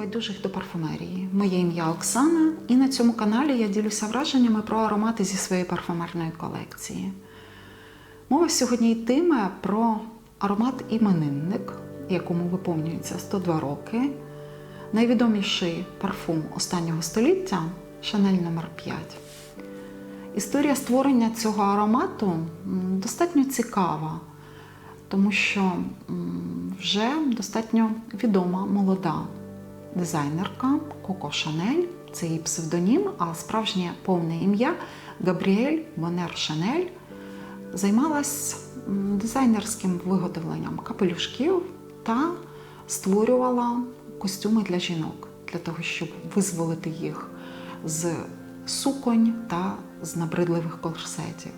небайдужих до парфумерії. Моє ім'я Оксана, і на цьому каналі я ділюся враженнями про аромати зі своєї парфумерної колекції. Мова сьогодні йтиме про аромат іменинник, якому виповнюється 102 роки. Найвідоміший парфум останнього століття Шанель номер 5 Історія створення цього аромату достатньо цікава, тому що вже достатньо відома молода дизайнерка Коко Шанель, це її псевдонім, а справжнє повне ім'я Габріель Бонер Шанель займалась дизайнерським виготовленням капелюшків та створювала костюми для жінок для того, щоб визволити їх з суконь та з набридливих корсетів.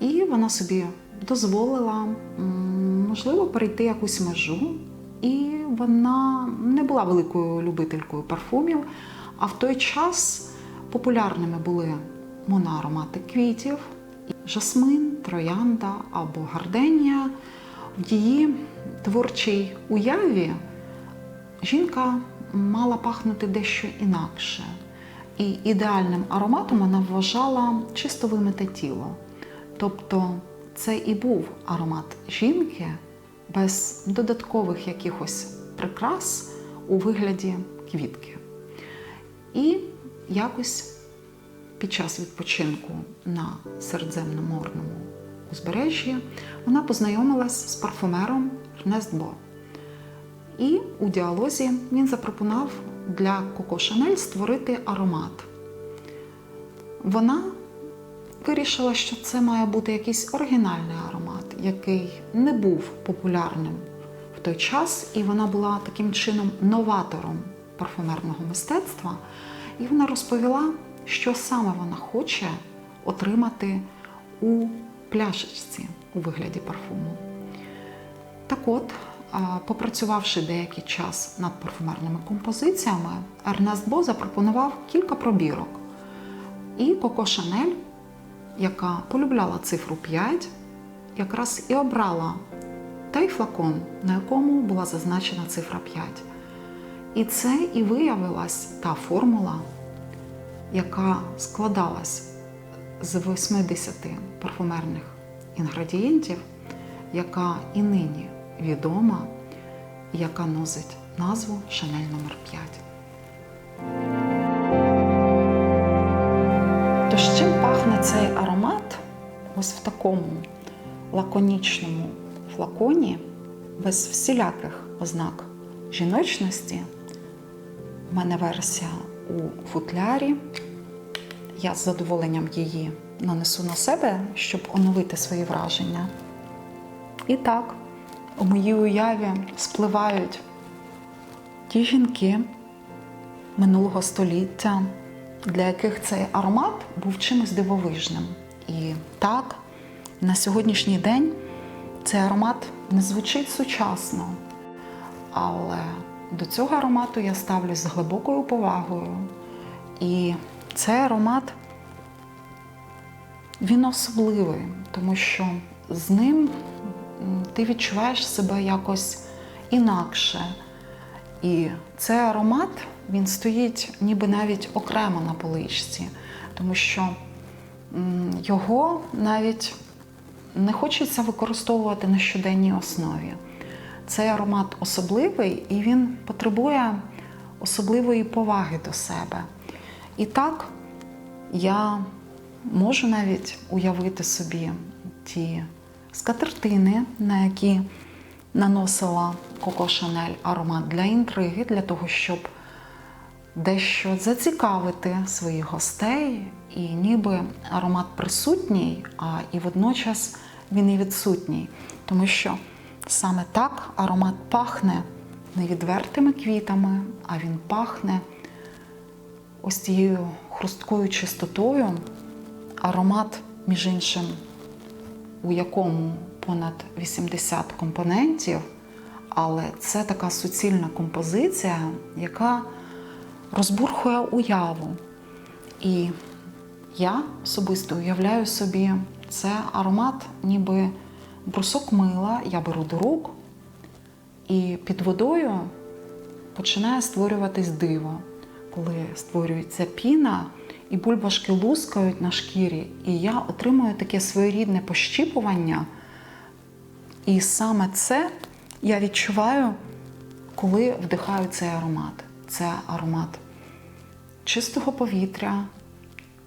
І вона собі дозволила, можливо, перейти якусь межу. І вона не була великою любителькою парфумів. А в той час популярними були моноаромати квітів, жасмин, троянда або гарденія. В її творчій уяві жінка мала пахнути дещо інакше. І ідеальним ароматом вона вважала чисто вимите тіло. Тобто це і був аромат жінки без додаткових якихось прикрас у вигляді квітки. І якось під час відпочинку на Середземноморному узбережжі вона познайомилась з парфумером Ернест Бо. І у діалозі він запропонував для Коко Шанель створити аромат. Вона вирішила, що це має бути якийсь оригінальний аромат, який не був популярним в той час, і вона була таким чином новатором парфумерного мистецтва. І вона розповіла, що саме вона хоче отримати у пляшечці у вигляді парфуму. Так от, попрацювавши деякий час над парфумерними композиціями, Ернест Бо запропонував кілька пробірок. І Коко Шанель, яка полюбляла цифру 5, якраз і обрала той флакон, на якому була зазначена цифра 5. І це і виявилась та формула, яка складалась з 80 парфумерних інгредієнтів, яка і нині відома, яка носить назву Шанель номер 5 Тож чим пахне цей аромат ось в такому лаконічному флаконі, без всіляких ознак жіночності? У мене версія у футлярі. Я з задоволенням її нанесу на себе, щоб оновити свої враження. І так, у моїй уяві спливають ті жінки минулого століття, для яких цей аромат був чимось дивовижним. І так, на сьогоднішній день цей аромат не звучить сучасно, але до цього аромату я ставлюсь з глибокою повагою. І цей аромат він особливий, тому що з ним ти відчуваєш себе якось інакше. І цей аромат він стоїть ніби навіть окремо на поличці, тому що його навіть не хочеться використовувати на щоденній основі. Цей аромат особливий і він потребує особливої поваги до себе. І так я можу навіть уявити собі ті скатертини, на які наносила Коко Шанель аромат для інтриги, для того, щоб дещо зацікавити своїх гостей, і ніби аромат присутній, а і водночас він і відсутній. Тому що саме так аромат пахне не відвертими квітами, а він пахне ось тією хрусткою чистотою, аромат, між іншим, у якому понад 80 компонентів, але це така суцільна композиція, яка розбурхує уяву. І я особисто уявляю собі, це аромат, ніби брусок мила, я беру до рук, і під водою починає створюватись диво, коли створюється піна, і бульбашки лускають на шкірі, і я отримую таке своєрідне пощіпування. І саме це я відчуваю, коли вдихаю цей аромат. Це аромат чистого повітря,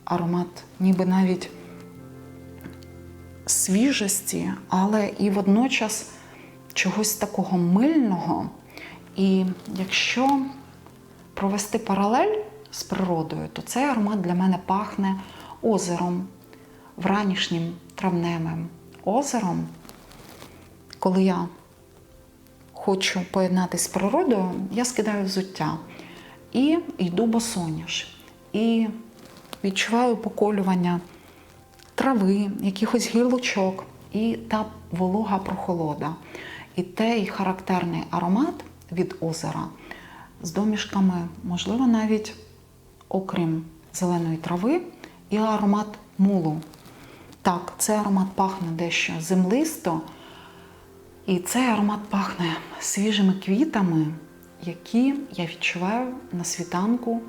аромат, ніби навіть свіжості, але і водночас чогось такого мильного. І якщо провести паралель з природою, то цей аромат для мене пахне озером, вранішнім травневим озером. Коли я хочу поєднатися з природою, я скидаю взуття і йду босоніж. І відчуваю поколювання трави, якихось гілочок і та волога прохолода. І той характерний аромат від озера з домішками, можливо, навіть окрім зеленої трави, і аромат мулу. Так, цей аромат пахне дещо землисто, і цей аромат пахне свіжими квітами, які я відчуваю на світанку,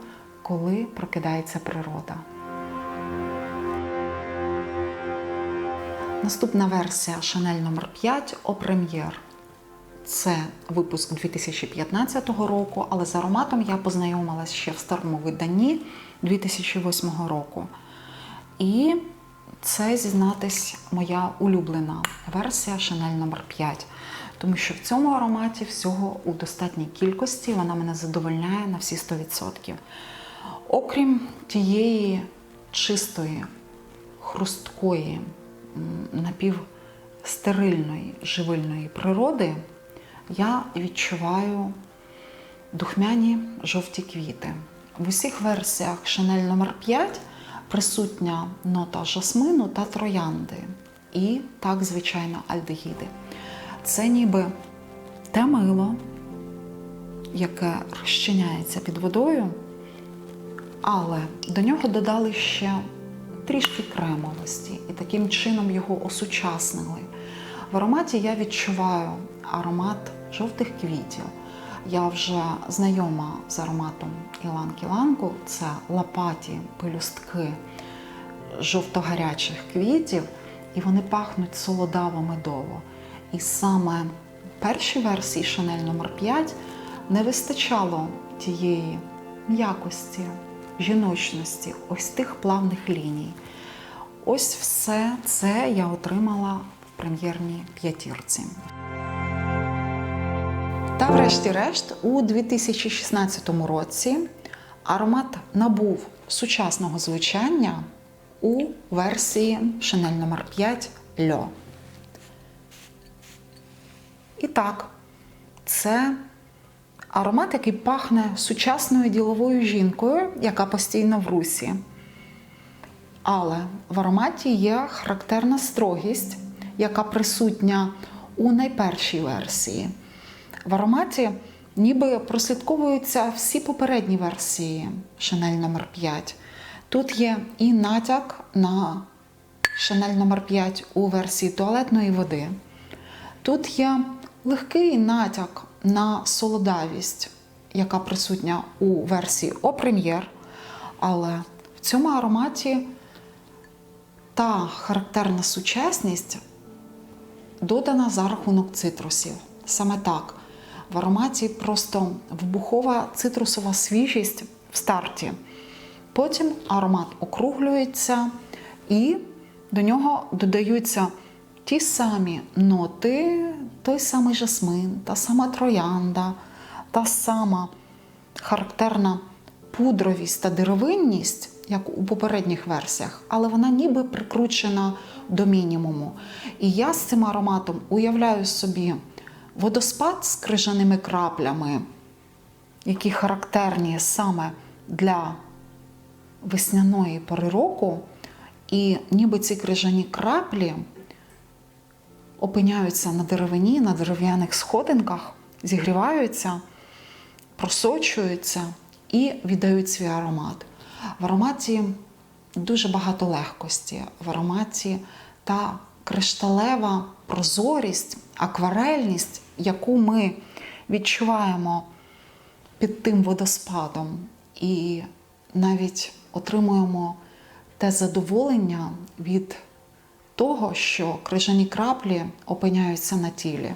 коли прокидається природа. Наступна версія Chanel номер 5 О прем'єр. Це випуск 2015 року, але з ароматом я познайомилася ще в старому виданні 2008 року. І це, зізнатись, моя улюблена версія Chanel номер 5 тому що в цьому ароматі всього у достатній кількості вона мене задовольняє на всі 100%. Окрім тієї чистої, хрусткої, напівстерильної живильної природи, я відчуваю духмяні жовті квіти. В усіх версіях Chanel номер 5 присутня нота жасмину та троянди. І так, звичайно, альдегіди. Це ніби те мило, яке розчиняється під водою, але до нього додали ще трішки кремовості і таким чином його осучаснили. В ароматі я відчуваю аромат жовтих квітів. Я вже знайома з ароматом Іланг-Ілангу. Це лопаті пелюстки жовто-гарячих квітів, і вони пахнуть солодаво медово. І саме першій версії Chanel номер 5 не вистачало тієї м'якості, жіночності, ось тих плавних ліній. Ось все це я отримала в прем'єрній п'ятірці. Та, врешті-решт, у 2016 році аромат набув сучасного звучання у версії Chanel номер 5 Льо. І так, це аромат, який пахне сучасною діловою жінкою, яка постійно в русі. Але в ароматі є характерна строгість, яка присутня у найпершій версії. В ароматі ніби прослідковуються всі попередні версії Chanel номер 5 Тут є і натяк на Chanel номер 5 у версії туалетної води. Тут є легкий натяк на солодавість, яка присутня у версії О прем'єр, але в цьому ароматі та характерна сучасність додана за рахунок цитрусів. Саме так. В ароматі просто вибухова цитрусова свіжість в старті. Потім аромат округлюється і до нього додаються ті самі ноти, той самий жасмин, та сама троянда, та сама характерна пудровість та деревинність, як у попередніх версіях, але вона ніби прикручена до мінімуму. І я з цим ароматом уявляю собі водоспад з крижаними краплями, які характерні саме для весняної пори року, і ніби ці крижані краплі опиняються на деревині, на дерев'яних сходинках, зігріваються, просочуються і віддають свій аромат. В ароматі дуже багато легкості, в ароматі та кришталева прозорість, акварельність, яку ми відчуваємо під тим водоспадом і навіть отримуємо те задоволення від того, що крижані краплі опиняються на тілі.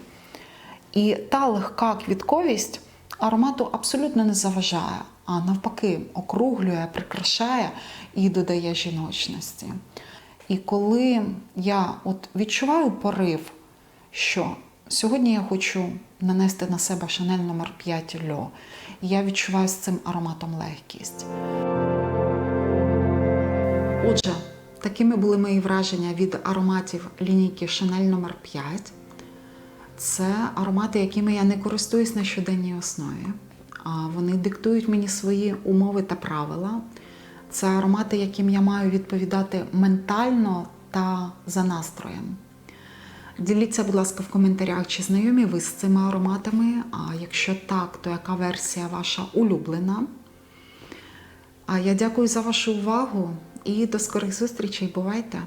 І та легка квітковість аромату абсолютно не заважає, а навпаки, округлює, прикрашає і додає жіночності. І коли я от відчуваю порив, що сьогодні я хочу нанести на себе Шанель номер 5 льо, я відчуваю з цим ароматом легкість. Отже, такими були мої враження від ароматів лінійки Шанель номер 5 це аромати, якими я не користуюсь на щоденній основі. Вони диктують мені свої умови та правила. Це аромати, яким я маю відповідати ментально та за настроєм. Діліться, будь ласка, в коментарях, чи знайомі ви з цими ароматами. А якщо так, то яка версія ваша улюблена? А я дякую за вашу увагу і до скорих зустрічей. Бувайте!